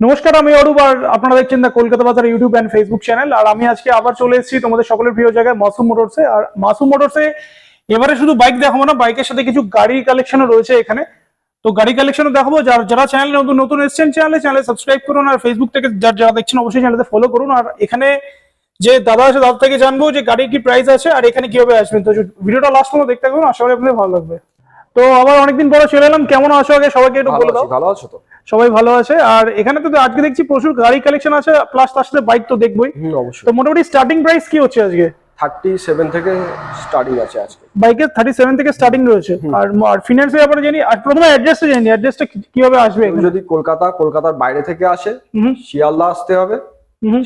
নমস্কার আমি অরূপ আর আপনারা দেখছেন the Kolkata Bazar YouTube and Facebook channel আর আমি আজকে আবার চলে এসেছি তোমাদের সকলের প্রিয় জায়গায় মাসুম মোটরসে আর মাসুম মোটরসে এবারে শুধু বাইক দেখাবো না বাইকের সাথে কিছু গাড়ি কালেকশনও রয়েছে এখানে। তো গাড়ি কালেকশনও দেখাবো যারা যারা চ্যানেলে নতুন নতুন এসেছেন চ্যানেলে চ্যানেলে সাবস্ক্রাইব করুন আর ফেসবুক থেকে যারা যারা দেখছেন অবশ্যই চ্যানেলতে ফলো করুন। আর এখানে যে দাদা আছে দাদা থেকে জানব যে গাড়ির কি প্রাইস আছে আর এখানে কীভাবে আসবেন। তো ভিডিওটা লাস্ট পর্যন্ত দেখতে থাকুন আশা করি আপনাদের ভালো লাগবে। তো আবার অনেকদিন পরে চলে এলাম। কেমন আছো আগে? সবাইকে একটু বলে দাও। ভালো আছো তো? সবাই ভালো আছে। আর এখানে তো আজকে দেখছি প্রচুর গাড়ি কালেকশন আছে প্লাস তার সাথে বাইক তো দেখবোই। অবশ্যই। তো মোটামুটি স্টার্টিং প্রাইস কি হচ্ছে আজকে? থার্টি সেভেন থেকে স্টার্টিং আছে আজকে। বাইকের থার্টি সেভেন থেকে স্টার্টিং রয়েছে। আর আর ফিনান্সের ব্যাপারে জানি আর প্রথমে অ্যাড্রেসটা জানি অ্যাড্রেসটা কীভাবে আসবে যদি কলকাতা কলকাতার বাইরে থেকে আসে শিয়ালদা আসতে হবে।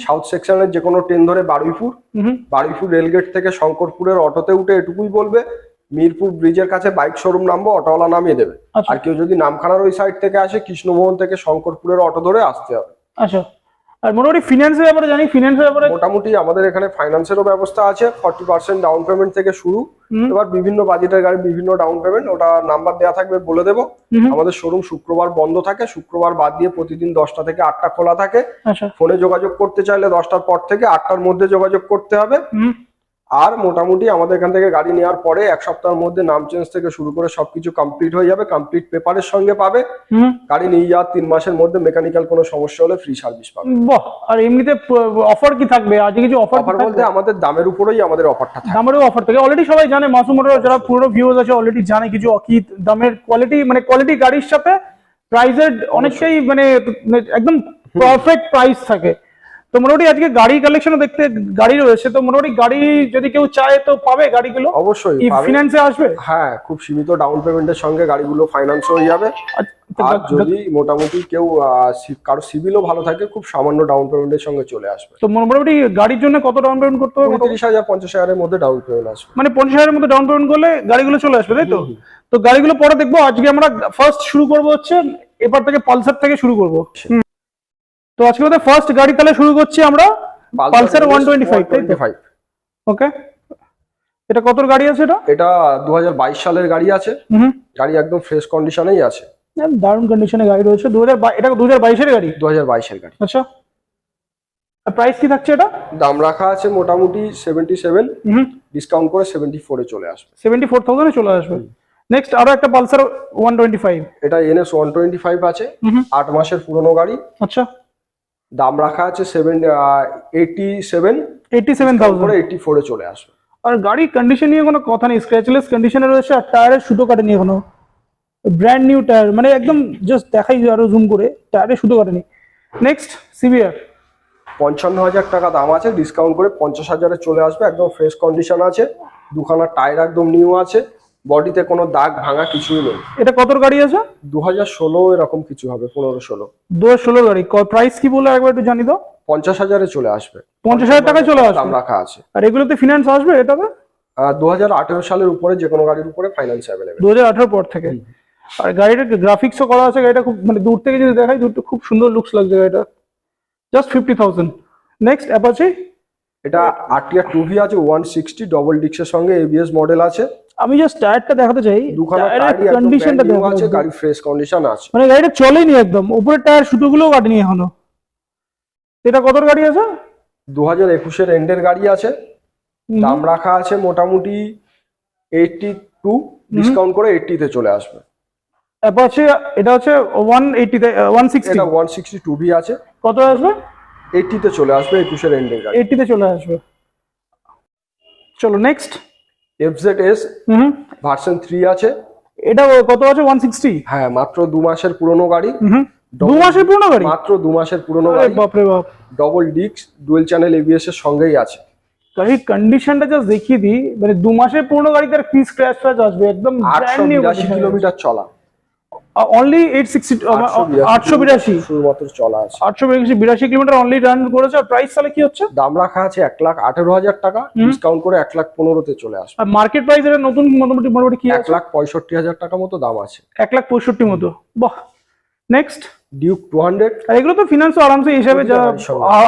সাউথ সেকশনের যে কোনো ট্রেন ধরে বারুইপুর। হুম বারুইপুর রেলগেট থেকে শঙ্করপুরের অটোতে উঠে এটুকুই বলবে। মিরপুর ব্রিজের কাছে বাইক শোরুম নামবো অটোওয়ালা নামিয়ে দেবে। আচ্ছা। আর কেউ যদি নামখানার ওই সাইড থেকে আসে কৃষ্ণমোহন থেকে শঙ্করপুরের অটো ধরে আসতে হবে। আচ্ছা। আর মোটামুটি ফিনান্সের ব্যাপারে জানি ফিনান্সের ব্যাপারে মোটামুটি আমাদের এখানে ফাইন্যান্সেরও ব্যবস্থা আছে ফর্টি পার্সেন্ট ডাউন পেমেন্ট থেকে শুরু। এবার বিভিন্ন বাজেটের গাড়ি বিভিন্ন ডাউন পেমেন্ট ওটা নাম্বার দেওয়া থাকবে বলে দেবো। আমাদের শোরুম শুক্রবার বন্ধ থাকে শুক্রবার বাদ দিয়ে প্রতিদিন দশটা থেকে আটটা খোলা থাকে। আচ্ছা। ফোনে যোগাযোগ করতে চাইলে দশটার পর থেকে আটটার মধ্যে যোগাযোগ করতে হবে। আর মোটামুটি আমাদের এখান থেকে গাড়ি নেওয়ার পরে এক সপ্তাহের মধ্যে নাম চেঞ্জ থেকে শুরু করে সবকিছু কমপ্লিট হয়ে যাবে। কমপ্লিট পেপারের সঙ্গে পাবে। গাড়ি নিয়ে যাওয়ার তিন মাসের মধ্যে মেকানিক্যাল কোনো সমস্যা হলে ফ্রি সার্ভিস পাবে। বাহ! আর এমনিতে অফার কি থাকবে? আজকে কিছু অফার অফার বলতে আমাদের দামের উপরেই আমাদের অফারটা থাকে দামেরও অফার থাকে। অলরেডি সবাই জানে মাসুম মোটর যারা পুরো ভিউজ আছে অলরেডি জানে কিছু কি দামের কোয়ালিটি মানে কোয়ালিটি গাড়ির সাথে প্রাইসের অনেকটাই মানে একদম পারফেক্ট প্রাইস থাকে। তো মোটামুটি আজকে গাড়ি কালেকশন দেখতে গাড়ি রয়েছে তো মোটামুটি গাড়ি যদি কেউ চায় তো পাবে গাড়িগুলো? অবশ্যই ফিনান্সে আসবে? হ্যাঁ খুব সীমিত ডাউন পেমেন্টের সঙ্গে গাড়িগুলো ফাইন্যান্স হয়ে যাবে। আচ্ছা, আর যদি মোটামুটি কেউ কারও সিভিলও ভালো থাকে খুব সামান্য ডাউন পেমেন্টের সঙ্গে চলে আসবে। তো মোটামুটি গাড়ির জন্য কত ডাউন পেমেন্ট করতে হবে? তিরিশ হাজার পঞ্চাশ হাজারের মধ্যে ডাউন পেমেন্ট আসবে। মানে পঞ্চাশ হাজারের মতো ডাউন পেমেন্ট করলে গাড়িগুলো চলে আসবে তাই তো। তো গাড়িগুলো পরে দেখব আজকে আমরা ফার্স্ট শুরু করব হচ্ছে এবার থেকে পালসার থেকে শুরু করব। তো আজকে আমাদের ফার্স্ট গাড়ি তাহলে শুরু করছি আমরা পালসার ওয়ান টোয়েন্টি ফাইভ তো? ওকে এটা কত গাড়ি আছে এটা? এটা দু হাজার বাইশ সালের গাড়ি আছে। গাড়ি একদম ফ্রেশ কন্ডিশনেই আছে। দারুণ কন্ডিশনে গাড়ি রয়েছে। দু এটা দু হাজার বাইশের গাড়ি? দু হাজার গাড়ি। আচ্ছা। আর প্রাইস কি থাকছে এটা? দাম রাখা আছে মোটামুটি সেভেন্টি সেভেন হুম। ডিসকাউন্ট করে সেভেন্টি ফোরে চলে আসবে। সেভেন্টি ফোর থাউজেন্ডে চলে আসবে। নেক্সট আরও একটা পালসার ওয়ান টোয়েন্টি ফাইভ এটা এনএস ওয়ান টোয়েন্টি ফাইভ আছে। আট মাসের পুরনো গাড়ি। আচ্ছা। দাম রাখা আছে seven eighty seven eighty seven thousand eighty ফোরে চলে আসবে। আর গাড়ির কন্ডিশন নিয়ে কোনো কথা নেই। স্ক্র্যাচলেস কন্ডিশনে রয়েছে আর টায়ারের সুতো কাটেনি এখনও। ব্র্যান্ড নিউ টায়ার মানে একদম জাস্ট দেখাই আরও জুম করে টায়ারে সুতো কাটেনি। নেক্সট সিভিআর পঞ্চান্ন হাজার টাকা দাম আছে ডিসকাউন্ট করে পঞ্চাশ হাজারে চলে আসবে। একদম ফ্রেশ কন্ডিশন আছে। দুখানা টায়ার একদম নিউ আছে। বডিতে কোনো দাগ ভাঙা কিছুই নেই। এটা কতর গাড়ি আছে? দু হাজার ষোলো এরকম কিছু হবে পনেরো ষোলো। দু ষোলো গাড়ি। প্রাইস কি বলে একবার একটু জানি দাও? পঞ্চাশ হাজারে চলে আসবে। পঞ্চাশ হাজার টাকায় চলে আসবে? রাখা আছে। আর এগুলোতে ফিনান্স আসবে এটাতে? দু হাজার আঠেরো সালের উপরে যে কোনো গাড়ির উপরে ফাইন্যান্স অ্যাভেলেবেল দু হাজার আঠারো পর থেকে? আর গাড়িটার গ্রাফিক্সও করা আছে? গাড়িটা খুব মানে দূর থেকে যদি দেখাই দূরটা খুব সুন্দর লুকস লাগছে গাড়িটা। Just fifty thousand next Apache এটা আরটিআর টু ভি আছে ওয়ান সিক্সটি ডবল ডিক্সের সঙ্গে এবিএস মডেল আছে। আমি জাস্ট টায়ারটা দেখাতে চাই। টায়ারের কন্ডিশনটা দেখা আছে গাড়ি ফ্রেশ কন্ডিশন আছে। মানে গাড়িটা চলেনি একদম। উপরের টায়ার সুতোগুলোও কাটেনি এখনও। এটা কত গাড়ি আছে? দু হাজার একুশের এন্ডের গাড়ি আছে। দাম রাখা আছে মোটামুটি এইটটি টু ডিসকাউন্ট করে এইটটিতে চলে আসবে। অ্যাপাচি এটা হচ্ছে ওয়ান এইটিতে ওয়ান সিক্সটি এটা ওয়ান সিক্সটি টু ভি আছে। কত আসবে? এইটটিতে চলে আসবে একুশের এন্ডের গাড়ি। এইটিতে চলে আসবে। চলো নেক্সট এফজেড এস হুম। ভার্সন থ্রি আছে। এটা কত আছে? ওয়ান সিক্সটি হ্যাঁ মাত্র দু মাসের পুরনো গাড়ি। দু মাসের পুরনো গাড়ি? মাত্র দু মাসের পুরনো গাড়ি। বাপরে বাপ। Double disc dual channel ABS এর সঙ্গেই আছে। গাড়ির কন্ডিশনটা জাস্ট দেখিয়ে দিই। মানে দু মাসের পুরনো গাড়ি তার ফিস ক্র্যাশ ফ্র্যাচ আসবে? একদম আটশো বিরাশি কিলোমিটার চলা। অনলি এইট সিক্সটি আটশো বিরাশি শুধুমাত্র চলা আছে। আটশো বিরাশি বিরাশি কিলোমিটার অনলি রান করেছে। আর প্রাইস তাহলে কি হচ্ছে? দাম রাখা আছে এক লাখ আঠেরো হাজার টাকা। ডিসকাউন্ট করে এক লাখ পনেরোতে চলে আসবে। আর মার্কেট প্রাইস এটা নতুন মোটামুটি মোটামুটি কি এক লাখ পঁয়ষট্টি হাজার টাকা মতো দাম আছে। এক লাখ পঁয়ষট্টি মতো। বাহ! নেক্সট ডিউক টু হান্ড্রেড আর এগুলো তো ফিনান্স আরামসে হিসাবে যা।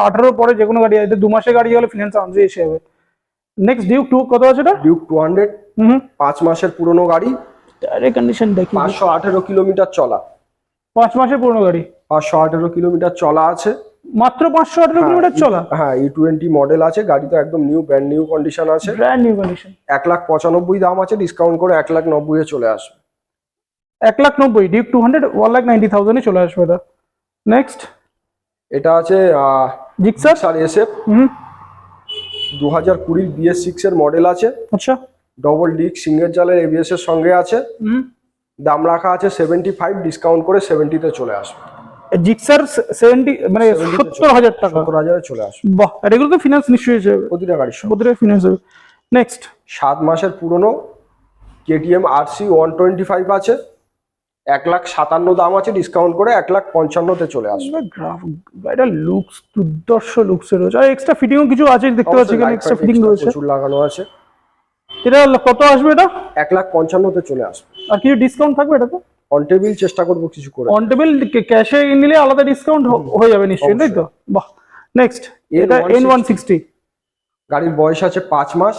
আঠারো পরে যে কোনো গাড়ি আছে দু মাসের গাড়ি হলে ফিনান্স আরামসে এসে যাবে। নেক্সট ডিউক টু কত আছে এটা ডিউক টু হান্ড্রেড পাঁচ মাসের পুরনো গাড়ি। টায়ারের কন্ডিশন দেখি পাঁচশো আঠেরো কিলোমিটার চলা। পাঁচ মাসের পুরনো গাড়ি। পাঁচশো আঠেরো কিলোমিটার চলা আছে। মাত্র পাঁচশো আঠারো কিলোমিটার চলা? হ্যাঁ ই টোয়েন্টি মডেল আছে গাড়িটা একদম নিউ ব্র্যান্ড নিউ কন্ডিশন আছে। ব্র্যান্ড নিউ কন্ডিশন এক লাখ পঁচানব্বই দাম আছে ডিসকাউন্ট করে এক লাখ নব্বই এ চলে আসবে। এক লাখ নব্বই Duke two hundred one lakh ninety থাউজেন্ডে চলে আসবে এটা। নেক্সট এটা আছে জিক্সার স্যার এসএফ হুম। দু হাজার কুড়ির বিএস সিক্স এর মডেল আছে। আচ্ছা। ডবল ডিক সিঙ্গেল জালের এবিএস এর সঙ্গে আছে। দাম রাখা আছে সেভেন্টি ফাইভ ডিসকাউন্ট করে সেভেন্টিতে চলে আসবে। জিক্সার সেভেন্টি মানে সত্তর হাজার টাকা। সত্তর হাজারে চলে আসবে। বাহ আর এগুলো তো ফিনান্স নিশ্চয়ই হয়ে যাবে প্রতিটা গাড়ির সঙ্গে। প্রতিটা ফিনান্স হবে নেক্সট সাত মাসের পুরনো KTM RC one twenty five আছে। এক লাখ সাতান্ন দাম আছে ডিসকাউন্ট করে এক লাখ পঞ্চান্নতে চলে আসবে। গ্রাফ এটা লুকস দুর্দর্শ লুকস রয়েছে আর এক্সট্রা ফিটিংও কিছু আছে দেখতে পাচ্ছি এখানে এক্সট্রা ফিটিং রয়েছে। প্রচুর লাগানো আছে। এটা কত আসবে এটা? এক লাখ পঞ্চান্নতে চলে আসবে। আর কিছু ডিসকাউন্ট থাকবে এটা তো অন টেবিল চেষ্টা করব কিছু করে। অন টেবিল ক্যাশে নিলে আলাদা ডিসকাউন্ট হয়ে যাবে নিশ্চয়ই তাই তো? বাহ নেক্সট এটা এন ওয়ান সিক্সটি গাড়ির বয়স আছে পাঁচ মাস।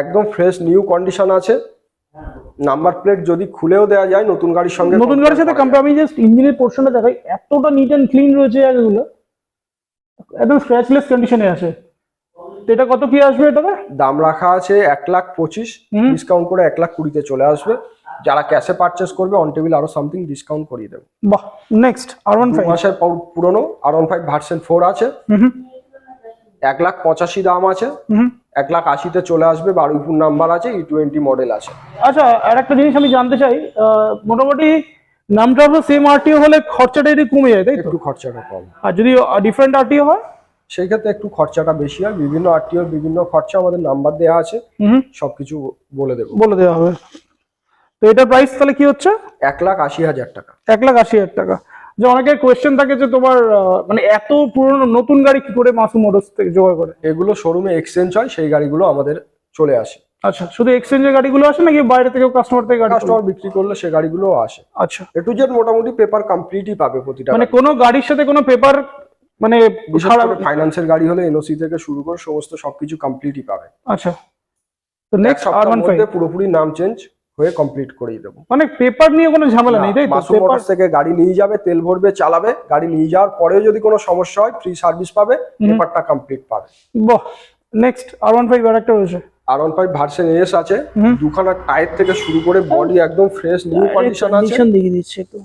একদম ফ্রেশ নিউ কন্ডিশন আছে। নাম্বার প্লেট যদি খুলেও দেওয়া যায় নতুন গাড়ির সঙ্গে নতুন গাড়ির সাথে কম্পেয়ার আমি জাস্ট ইঞ্জিনের পোর্শনটা দেখাই। এতটা নিট অ্যান্ড ক্লিন রয়েছে জায়গাগুলো একদম স্ক্র্যাচলেস কন্ডিশনে আছে। তো এটা কত কি আসবে এটাতে? দাম রাখা আছে এক লাখ পঁচিশ। ডিসকাউন্ট করে এক লাখ কুড়িতে চলে আসবে। যারা ক্যাশে পারচেস করবে অন টেবিল আরও সামথিং ডিসকাউন্ট করিয়ে দেবে। বাহ নেক্সট আর ওয়ান ফাইভ মাসের পুরনো R one five version four আছে। এক লাখ পঁচাশি দাম আছে। এক লাখ আশিতে চলে আসবে বারুইপুর নাম্বার আছে ই টোয়েন্টি মডেল আছে। আচ্ছা আর একটা জিনিস আমি জানতে চাই মোটামুটি নামটা হলো সেম আরটিও হলে খরচাটা একটু কমে যায় তাই তো? একটু খরচাটা কম। আর যদি ডিফারেন্ট আরটিও হয়? সেই ক্ষেত্রে একটু খরচাটা বেশি হয়। বিভিন্ন আরটিওর বিভিন্ন খরচা আমাদের নাম্বার দেওয়া আছে। সবকিছু বলে দেবো। বলে দেওয়া হবে। তো এটা প্রাইস তাহলে কি হচ্ছে? এক লাখ আশি হাজার টাকা। এক লাখ আশি হাজার টাকা। যে অনেকের কোয়েশ্চেন থাকে যে তোমার মানে এত পুরনো নতুন গাড়ি কি করে মাসুম মোটরস থেকে জোগাড় করে? এগুলো শোরুমে এক্সচেঞ্জ হয় সেই গাড়িগুলো আমাদের চলে আসে। আচ্ছা শুধু এক্সচেঞ্জের গাড়িগুলো আসে নাকি বাইরে থেকেও কাস্টমার থেকে গাড়ি কাস্টমার বিক্রি করলে সে গাড়িগুলো আসে। আচ্ছা। এ টু জেড মোটামুটি পেপার কমপ্লিটই পাবে প্রতিটা মানে কোনো গাড়ির সাথে কোনো পেপার মানে ফাইন্যান্সের গাড়ি হলে এনওসি থেকে শুরু করে সমস্ত সবকিছু কমপ্লিটই পাবে। আচ্ছা। তো নেক্সট আর ওয়ান ফাইভ পুরোপুরি নাম চেঞ্জ হয়ে কমপ্লিট করিয়ে দেবো। মানে পেপার নিয়ে কোনো ঝামেলা নেই তাই তো? পেপার থেকে গাড়ি নিয়ে যাবে তেল ভরবে চালাবে গাড়ি নিয়ে যাওয়ার পরেও যদি কোনো সমস্যা হয় ফ্রি সার্ভিস পাবে পেপারটা কমপ্লিট পাবে। বাহ নেক্সট আর ওয়ান ফাইভ আর একটা রয়েছে। R one five version S আছে দুখানা টায়ার থেকে শুরু করে বডি একদম ফ্রেশ নিউ কন্ডিশন আছে। কন্ডিশন দেখিয়ে দিচ্ছে একটু।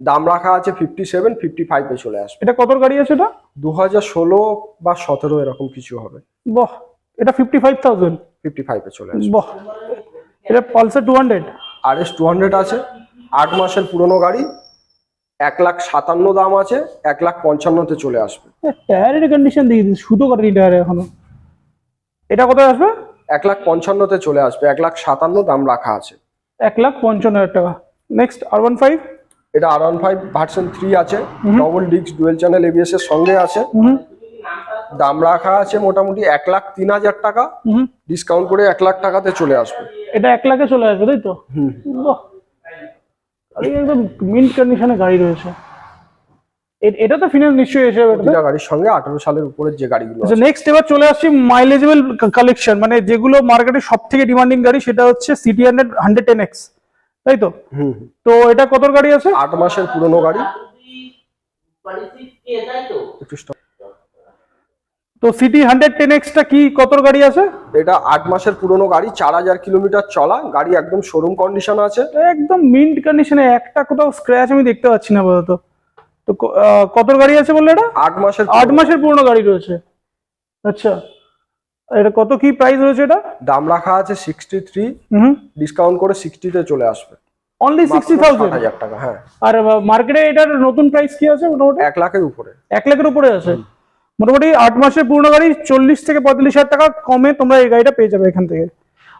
দাম রাখা আছে ফিফটি সেভেন ফিফটি ফাইভে চলে আসবে। এটা কত গাড়ি আছে এটা? দু হাজার ষোলো বা সতেরো এরকম কিছু হবে। বাহ এটা ফিফটি ফাইভ থাউজেন্ড ফিফটি ফাইভে চলে আসবে। বাহ এটা Pulsar two hundred R S two hundred আছে আট মাসের পুরনো গাড়ি এক লাখ সাতান্ন দাম আছে এক লাখ পঞ্চান্নতে চলে আসবে। টায়ারের কন্ডিশন দিয়ে দিন শুধু করেনি টায়ারে এখনও। এটা কোথায় আসবে? এক লাখ পঞ্চান্নতে চলে আসবে এক লাখ সাতান্ন দাম রাখা আছে। এক লাখ পঞ্চান্ন হাজার টাকা। নেক্সট আর ওয়ান ফাইভ এটা R one five version three আছে double disc dual channel ABS এর সঙ্গে আছে। দাম রাখা আছে মোটামুটি এক লাখ তিন হাজার টাকা। ডিসকাউন্ট করে এক লাখ টাকাতে চলে আসবে। এটা এক লাখে চলে আসবে তাই তো? গাড়ি একদম মিন্ট কন্ডিশনে গাড়ি রয়েছে। এটা তো ফিনান্স নিশ্চয়ই এসে যাবে গাড়ির সঙ্গে আঠারো সালের উপরের যে গাড়িগুলো আচ্ছা আছে। নেক্সট এবার চলে আসছি মাইলেজেবল কালেকশন মানে যেগুলো মার্কেটে সব থেকে ডিমান্ডিং গাড়ি সেটা হচ্ছে CT hundred hundred ten X তাই তো। তো এটা কত গাড়ি আছে? আট মাসের পুরনো গাড়ি। তো সিটি হান্ড্রেড টেন এক্সটা কি কত গাড়ি আছে? এটা আট মাসের পুরনো গাড়ি চার হাজার কিলোমিটার চলা গাড়ি একদম শোরুম কন্ডিশন আছে। একদম মিন্ট কন্ডিশনে একটা কোথাও স্ক্র্যাচ আমি দেখতে পাচ্ছি না আপাতত। তো কত গাড়ি আছে বললে এটা? আট মাসের আট মাসের পুরনো গাড়ি রয়েছে। আচ্ছা। এটা কত কি প্রাইস রয়েছে এটা? দাম রাখা আছে সিক্সটি থ্রি হুম। ডিসকাউন্ট করে সিক্সটিতে চলে আসবে। অনলি সিক্সটি থাউজেন্ড 60,000 টাকা হ্যাঁ। আর মার্কেটে এটার নতুন প্রাইস কি আছে মোটামুটি? এক লাখের উপরে। এক লাখের উপরে আছে? মোটামুটি আট মাসের পুরনো গাড়ি চল্লিশ থেকে পঁয়তাল্লিশ হাজার টাকা কমে তোমরা এই গাড়িটা পেয়ে যাবে এখান থেকে।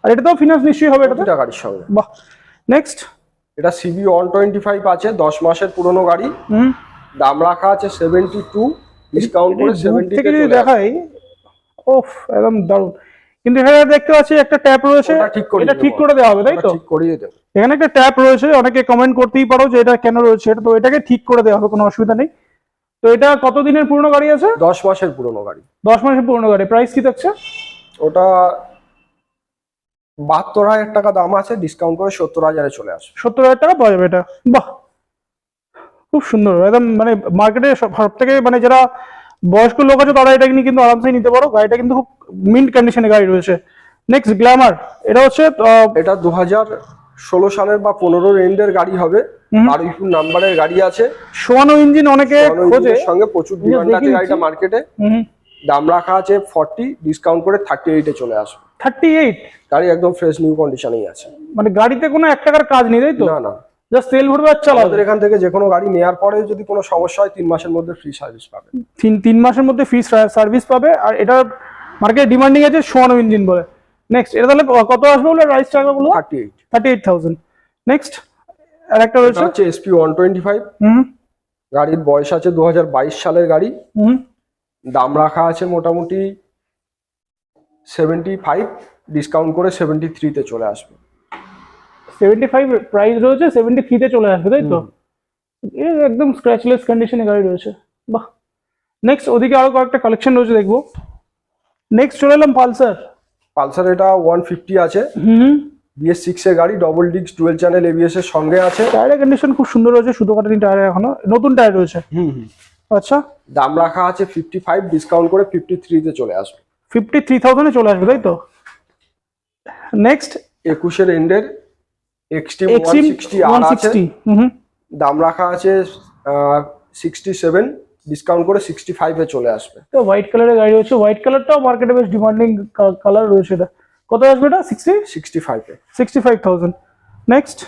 আর এটা তো ফিনান্স নিশ্চয়ই হবে প্রতিটা গাড়ির সঙ্গে। বাহ। নেক্সট এটা সিবি ওয়ান টোয়েন্টি ফাইভ আছে দশ মাসের পুরনো গাড়ি। হুম। দাম রাখা আছে সেভেন্টি টু ডিসকাউন্ট করে সেভেন্টি থেকে যদি দেখাই ওফ একদম দারুণ। কিন্তু এখানে দেখতে পাচ্ছি একটা ট্যাপ রয়েছে। এটা ঠিক করে দেওয়া হবে তাই তো? এখানে একটা ট্যাপ রয়েছে অনেকে কমেন্ট করতেই পারো যে এটা কেন রয়েছে তো এটাকে ঠিক করে দেওয়া হবে কোনো অসুবিধা নেই। তো এটা কত দিনের পুরনো গাড়ি আছে? দশ মাসের পুরনো গাড়ি। দশ মাসের পুরনো গাড়ি প্রাইস কি থাকছে? ওটা বাহাত্তর হাজার টাকা দাম আছে ডিসকাউন্ট করে সত্তর হাজারে চলে আসবে। সত্তর হাজার টাকা পাওয়া যাবে এটা। বাহ! খুব সুন্দর একদম মানে মার্কেটে সব থেকে মানে যারা বয়স্ক লোক আছে তারা এটা কিন্তু আরামসে নিতে পারো। গাড়িটা কিন্তু খুব মিন্ট কন্ডিশনে গাড়ি রয়েছে। নেক্সট গ্ল্যামার এটা হচ্ছে এটা দু হাজার ষোলো সালের বা পনেরো এন্ডের গাড়ি হবে। বারুইপুর নাম্বারের গাড়ি আছে। সোয়ানো ইঞ্জিন অনেকে খোঁজে। সঙ্গে প্রচুর ডিমান্ড আছে গাড়িটা মার্কেটে দাম রাখা আছে ফর্টি ডিসকাউন্ট করে থার্টি এইটে চলে আসবে। থার্টি এইট গাড়ি একদম ফ্রেশ নিউ কন্ডিশনেই আছে। মানে গাড়িতে কোনো এক টাকার কাজ নেই তাই তো? না না। জাস্ট তেল ভরবে আর চালাবে। এখান থেকে যে কোনো গাড়ি নেওয়ার পরে যদি কোনো সমস্যা হয় তিন মাসের মধ্যে ফ্রি সার্ভিস পাবে। তিন তিন মাসের মধ্যে ফ্রি সার্ভিস পাবে। আর এটা মার্কেট ডিমান্ডিং আছে সোয়ানো ইঞ্জিন বলে। নেক্সট এটা তাহলে কত আসবে বলে প্রাইস টাকা বলব thirty eight thirty eight thousand next আর একটা রয়েছে? হচ্ছে এসপি ওয়ান টোয়েন্টি ফাইভ হুম। গাড়ির বয়স আছে দু হাজার বাইশ সালের গাড়ি। হুম। দাম রাখা আছে মোটামুটি সেভেন্টি ফাইভ ডিসকাউন্ট করে সেভেন্টি থ্রিতে চলে আসবে। সেভেন্টি ফাইভ প্রাইস রয়েছে সেভেন্টি থ্রিতে চলে আসবে তাই তো? একদম স্ক্র্যাচলেস কন্ডিশনে গাড়ি রয়েছে। বাহ। নেক্সট ওদিকে আরও কয়েকটা কালেকশন রয়েছে দেখব। নেক্সট চলে এলাম পালসার। পালসার এটা ওয়ান ফিফটি আছে। হুম বিএস সিক্স এর গাড়ি double disc twelve channel ABS এর সঙ্গে আছে। টায়ারের কন্ডিশন খুব সুন্দর রয়েছে শুধু কাটানি টায়ার এখনও। নতুন টায়ার রয়েছে। হুম হুম। আচ্ছা। দাম রাখা আছে ফিফটি ফাইভ ডিসকাউন্ট করে ফিফটি থ্রিতে চলে আসবে। ফিফটি থ্রি থাউজেন্ডে চলে আসবে তাই তো? নেক্সট একুশের এন্ডের Xtreme one Xtreme sixty one R আছে। সিক্সটি হুম দাম রাখা আছে সিক্সটি সেভেন ডিসকাউন্ট করে সিক্সটি ফাইভে চলে আসবে। তো হোয়াইট কালারের গাড়ি রয়েছে। হোয়াইট কালারটাও মার্কেটে বেশ ডিমান্ডিং কালার রয়েছে এটা। কত আসবে এটা? সিক্সটি সিক্সটি ফাইভে sixty five thousand next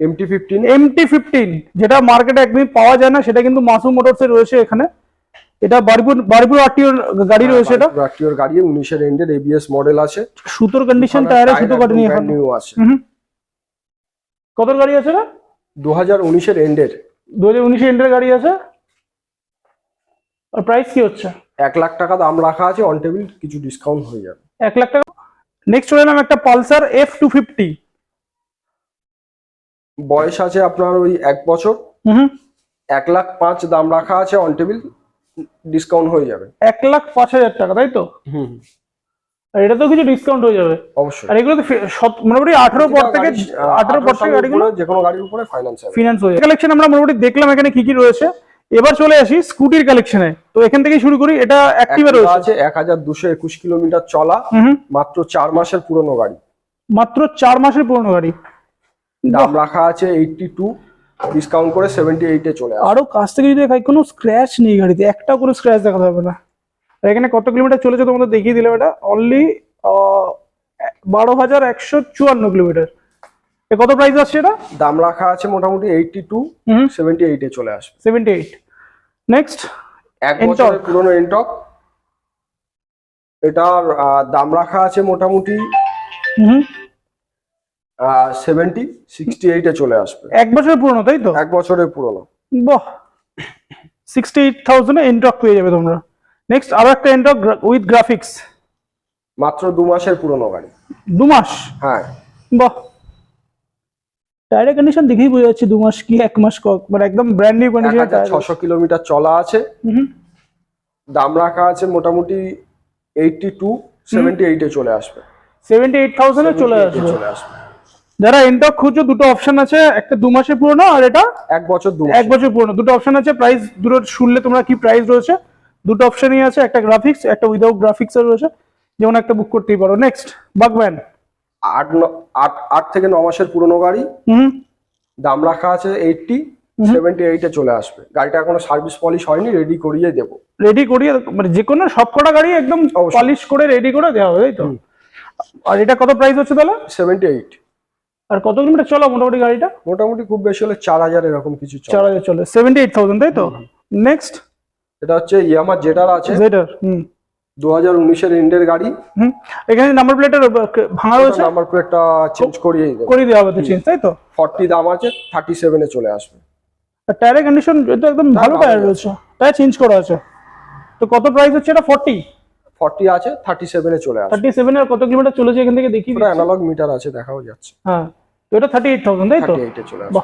MT fifteen MT fifteen যেটা মার্কেটে একদমই পাওয়া যায় না সেটা কিন্তু মাসুম মোটরসে রয়েছে এখানে। এটা বারিপুর বারিপুর আরটিওর গাড়ি হ্যাঁ, রয়েছে এটা। রাটিওর গাড়ি উনিশের এন্ডের এবিএস মডেল আছে। সুতোর কন্ডিশন টায়ারে সুতো কাটেনি এখন। নিউ আছে। হুম। কত গাড়ি আছে না দু হাজার উনিশের এন্ডের দু হাজার এন্ডের গাড়ি আছে? আর প্রাইস কি হচ্ছে? এক লাখ টাকা দাম রাখা আছে অন টেবিল কিছু ডিসকাউন্ট হয়ে যাবে। এক লাখ টাকা? নেক্সট চলে এলাম একটা পালসার এফ টু ফিফটি বয়স আছে আপনার ওই এক বছর। হুম এক লাখ পাঁচ দাম রাখা আছে অন টেবিল ডিসকাউন্ট হয়ে যাবে। এক লাখ পাঁচ হাজার টাকা তাই তো? হুম। আর এটাতেও কিছু ডিসকাউন্ট হয়ে যাবে। অবশ্যই। আর এগুলো তো মোটামুটি আঠারো পর থেকে আঠারো পর থেকে গাড়িগুলো যে কোনো গাড়ির উপরে ফাইন্যান্স ফিনান্স হয়ে কালেকশন আমরা মোটামুটি দেখলাম এখানে কি কি রয়েছে। এবার চলে আসি স্কুটির কালেকশনে তো এখান থেকেই শুরু করি এটা অ্যাক্টিভে রয়েছে। আছে এক হাজার দুশো একুশ কিলোমিটার চলা। মাত্র চার মাসের পুরনো গাড়ি। মাত্র চার মাসের পুরনো গাড়ি। দাম রাখা আছে এইটটি টু ডিসকাউন্ট করে সেভেন্টি এইটে চলে আরও কাছ থেকে যদি দেখাই কোনো স্ক্র্যাচ নেই গাড়িতে। একটা করে স্ক্র্যাচ দেখাতে হবে না। আর এখানে কত কিলোমিটার চলেছে তোমাদের দেখিয়ে দিলাম এটা? অনলি বারো হাজার একশো চুয়ান্ন কিলোমিটার। এ কত প্রাইস আসছে এটা? দাম রাখা আছে মোটামুটি এইটটি টু সেভেন্টি এইটে চলে আসবে। সেভেন্টি এইট নেক্সট এক। বছরের পুরনো এন্টক এটার দাম রাখা আছে মোটামুটি সেভেন্টি সিক্সটি এইটে চলে আসবে। এক বছরের পুরনো তাই তো? এক বছরের পুরনো। বাহ! সিক্সটি এইট থাউজেন্ডে এনটক পেয়ে যাবে তোমরা। নেক্সট আরও একটা এনটক উইথ গ্রাফিক্স মাত্র দু মাসের পুরনো গাড়ি। দু মাস? হ্যাঁ। বাহ। টায়ারের কন্ডিশন দেখেই বোঝা যাচ্ছে দু মাস কি এক মাস ক- মানে একদম ব্র্যান্ড নিউ কন্ডিশন ছশো কিলোমিটার চলা আছে। দাম রাখা আছে মোটামুটি এইটটি টু সেভেন্টি এইটে চলে আসবে। সেভেন্টি এইট থাউজেন্ডে চলে আসবে। চলে আসবে। যারা এনটক খুঁজছো দুটো অপশন আছে একটা দু মাসের পুরনো আর এটা এক বছর দু এক বছর পুরনো। দুটো অপশন আছে প্রাইস দুটো শুনলে তোমরা কি প্রাইস রয়েছে? দুটো অপশনই আছে একটা গ্রাফিক্স একটা উইদাউট গ্রাফিক্স এর রয়েছে। যেমন একটা বুক করতেই পারো। নেক্সট বাগম্যান আট আট আট থেকে ন মাসের পুরনো গাড়ি। হুম। দাম রাখা আছে এইটটি সেভেন্টি এইটে চলে আসবে। গাড়িটা এখনও সার্ভিস পলিশ হয়নি রেডি করিয়ে দেবো। রেডি করিয়ে মানে যে কোনো সব কটা গাড়ি একদম। পলিশ করে রেডি করে দেওয়া হবে তাই তো? আর এটা কত প্রাইস হচ্ছে তাহলে? সেভেন্টি এইট আর কত কিলোমিটার চলো মোটামুটি গাড়িটা? মোটামুটি খুব বেশি হলে চার হাজার এরকম কিছু চলে। চার হাজার চলে। সেভেন্টি এইট থাউজেন্ড তাই তো? নেক্সট এটা হচ্ছে ইয়ামার জেটার আছে। জেটার হুম। দু হাজার উনিশের এন্ডের গাড়ি। হুম। এখানে নাম্বার প্লেটের ভাঙা রয়েছে? নাম্বার প্লেটটা চেঞ্জ করিয়ে দেবো। করে দেওয়া হবে তো চেঞ্জ তাই তো? ফর্টি দাম আছে থার্টি সেভেনে চলে আসবে। আর টায়ারের কন্ডিশন এটা একদম ভালো টায়ার রয়েছে। টায়ার চেঞ্জ করা আছে। তো কত প্রাইস হচ্ছে এটা? ফর্টি ফর্টি আছে থার্টি সেভেনে চলে আসবে। থার্টি সেভেন আর কত কিলোমিটার চলেছে এখান থেকে দেখি অ্যানালগ মিটার আছে দেখাও যাচ্ছে। হ্যাঁ তো এটা থার্টি এইট থাউজেন্ড তাই তো? থার্টি এইটে চলে আসবে।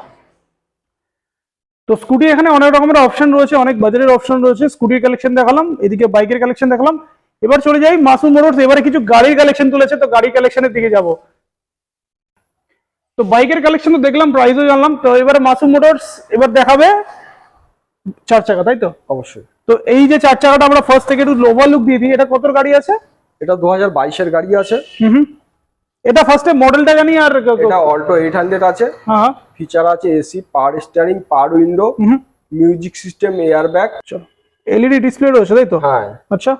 তো স্কুটি এখানে অনেক রকমের অপশন রয়েছে অনেক বাজারের অপশন রয়েছে। স্কুটির কালেকশন দেখালাম এদিকে বাইকের কালেকশন দেখালাম। এবার চলে যাই মাসুম মোটরস এবারে কিছু গাড়ির কালেকশন তুলেছে তো গাড়ি কালেকশনের দিকে যাব। তো বাইকের কালেকশন তো দেখলাম প্রাইসও জানলাম। তো এবারে মাসুম মোটরস এবার দেখাবে চার চাকা তাই তো? অবশ্যই। তো এই যে চার চাকাটা আমরা ফার্স্ট থেকে একটু ওভারলুক দিয়ে দিই এটা কত গাড়ি আছে? এটা দু হাজার বাইশের গাড়ি আছে। হুম হুম। এটা ফার্স্টে মডেলটা জানি আর এটা অল্টো এইট হান্ড্রেড আছে। হ্যাঁ। ফিচার আছে AC power steering power window music system air bag LED display রয়েছে তাই তো? হ্যাঁ। আচ্ছা।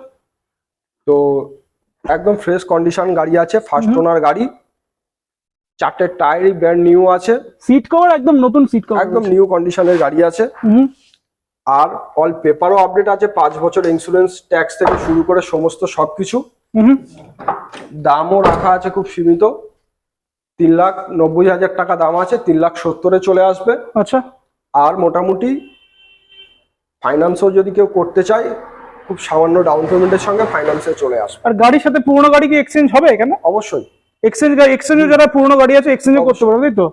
তো একদম ফ্রেশ কন্ডিশন গাড়ি আছে ফার্স্ট ওনার গাড়ি। চারটে টায়ারই ব্র্যান্ড নিউ আছে। সিট কভার একদম নতুন সিট কভার একদম নিউ কন্ডিশনের গাড়ি আছে। আর অল পেপারও আপডেট আছে পাঁচ বছর ইন্স্যুরেন্স ট্যাক্স থেকে শুরু করে সমস্ত সবকিছু। দামও রাখা আছে খুব সীমিত। তিন লাখ নব্বই হাজার টাকা দাম আছে তিন লাখ সত্তরে চলে আসবে। আচ্ছা। আর মোটামুটি ফাইন্যান্সও যদি কেউ করতে চায় খুব সামান্য ডাউন পেমেন্টের সঙ্গে ফাইন্যান্সে চলে আসবে। আর গাড়ির সাথে পুরোনো গাড়ি কি এক্সচেঞ্জ হবে এখানে? অবশ্যই। এক্সচেঞ্জ এক্সচেঞ্জে যারা পুরোনো গাড়ি আছে এক্সচেঞ্জও করতে পারবে তাই তো।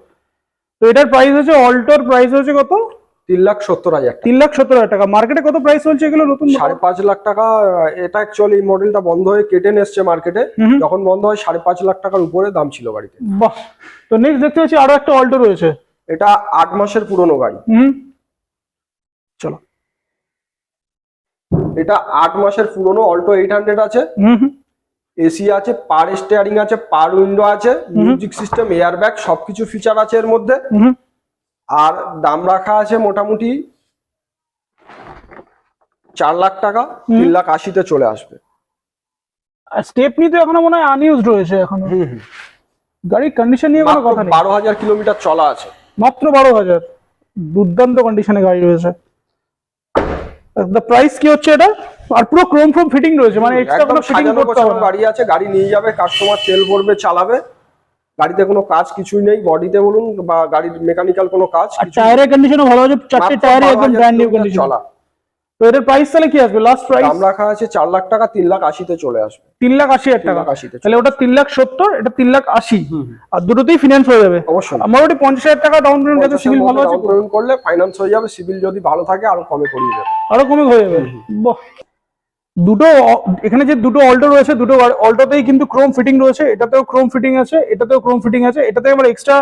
তো এটার প্রাইস হচ্ছে অল্টোর প্রাইস হচ্ছে কত? তিন লাখ সত্তর হাজার তিন লাখ সত্তর হাজার টাকা। মার্কেটে কত প্রাইস চলছে এগুলো নতুন? সাড়ে পাঁচ লাখ টাকা এটা অ্যাকচুয়ালি মডেলটা বন্ধ হয়ে কেটে এসছে মার্কেটে। যখন বন্ধ হয় সাড়ে পাঁচ লাখ টাকার উপরে দাম ছিল গাড়িতে বাহ! তো নেক্সট দেখতে পাচ্ছি আরও একটা অল্টো রয়েছে। এটা আট মাসের পুরনো গাড়ি। হুম চলো। এটা আট মাসের পুরনো অল্টো এইট হান্ড্রেড আছে। এসি আছে পার স্টিয়ারিং আছে পার উইন্ডো আছে মিউজিক সিস্টেম এয়ার ব্যাগ সবকিছু ফিচার আছে এর মধ্যে। আর দাম রাখা আছে মোটামুটি চার লাখ টাকা তিন লাখ আশিতে চলে আসবে। স্টেপনি তো এখনও মনে হয় আনইউজড রয়েছে এখনও। গাড়ির কন্ডিশন নিয়ে কোনো কথা নেই। বারো হাজার কিলোমিটার চলা আছে। মাত্র বারো হাজার। দুর্দান্ত কন্ডিশনে গাড়ি রয়েছে। দ্য প্রাইস কি হচ্ছে এটা? আর পুরো ক্রোম ফ্রোম ফিটিং রয়েছে মানে এক্সট্রা কোনো ফিটিং করতে হবে গাড়ি আছে গাড়ি নিয়ে যাবে কাস্টমার তেল ভরবে চালাবে। গাড়িতে কোনো কাজ কিছুই নেই বডিতে বলুন বা গাড়ির মেকানিক্যাল কোনো কাজ আর টায়ারের কন্ডিশনও ভালো আছে চারটে টায়ারই একদম ব্র্যান্ড নিউ কন্ডিশন চলা। তো এটার প্রাইস তাহলে কি আসবে? লাস্ট প্রাইস দাম রাখা আছে চার লাখ টাকা তিন লাখ আশিতে চলে আসবে। তিন লাখ আশি হাজার তিন টাকা। লাখ আশিতে তাহলে ওটা তিন লাখ সত্তর এটা তিন লাখ আশি। আর দুটোতেই ফিনান্স হয়ে যাবে। অবশ্যই। আমার মোটামুটি পঞ্চাশ হাজার টাকা ডাউন পেমেন্ট যাতে সিভিল ভালো আছে ডাউন পেমেন্ট করলে ফাইন্যান্স হয়ে যাবে সিভিল যদি ভালো থাকে আরও কমে করিয়ে দেবে। আরও কমে হয়ে যাবে। বাহ। দুটো এখানে যে দুটো অল্টো রয়েছে, দুটো অল্টোতেই কিন্তু ক্রোম ফিটিং রয়েছে, এটাতেও ক্রোম ফিটিং আছে, এটাতেও ক্রোম ফিটিং আছে এটাতে আবার এক্সট্রা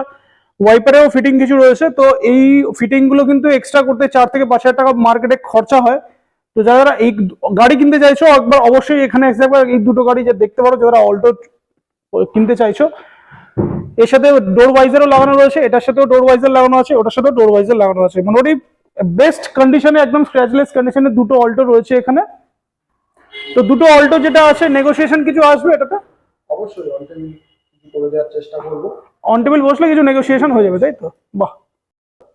ওয়াইপারেও ফিটিং কিছু রয়েছে, তো এই ফিটিংগুলো কিন্তু এক্সট্রা করতে চার থেকে পাঁচ হাজার টাকা মার্কেটে খরচা হয়। তো যারা এই গাড়ি কিনতে চাইছো, একবার অবশ্যই এখানে এসে একবার এই দুটো গাড়ি যে দেখতে পারো যারা অল্টো কিনতে চাইছো, এর সাথে ডোর ওয়াইজারও লাগানো রয়েছে, এটার সাথেও ডোর ওয়াইজার লাগানো আছে, ওটার সাথেও ডোর ওয়াইজার লাগানো আছে। মোটামুটি বেস্ট কন্ডিশনে একদম স্ক্র্যাচলেস কন্ডিশনে দুটো অল্টো রয়েছে এখানে। তো দুটো অল্টো যেটা আছে নেগোসিয়েশন কিছু আসবে এটাতে? অবশ্যই অনটাইম করে দেওয়ার চেষ্টা করব। অন টেবিল বসলে কিছু নেগোসিয়েশন হয়ে যাবে তাই তো? বাহ!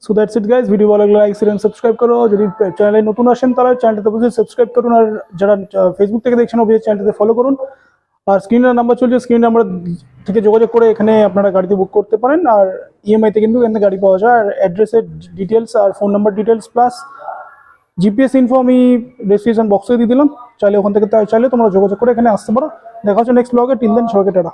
So that's it guys video ভালো লাগলে লাইক শেয়ার সাবস্ক্রাইব করো। যদি চ্যানেলে নতুন আসেন তাহলে চ্যানেলটাতে অবশ্যই সাবস্ক্রাইব করুন আর যারা ফেসবুক থেকে দেখছেন অবশ্যই চ্যানেলটাতে ফলো করুন। আর স্ক্রিনের নাম্বার চলছে স্ক্রিন নাম্বার থেকে যোগাযোগ করে এখানে আপনারা গাড়িতে বুক করতে পারেন। আর ইএমআই তে কিন্তু এখান গাড়ি পাওয়া যায়। আর অ্যাড্রেসের ডিটেলস আর phone number details plus GPS info আমি ডেসক্রিপশন বক্সে দিয়ে দিলাম। চাইলে ওখান থেকে চাইলে তোমরা যোগাযোগ করে এখানে আসতে পারো। দেখা হচ্ছে নেক্সট ব্লগে টিল দেন সবাইকে টাটা।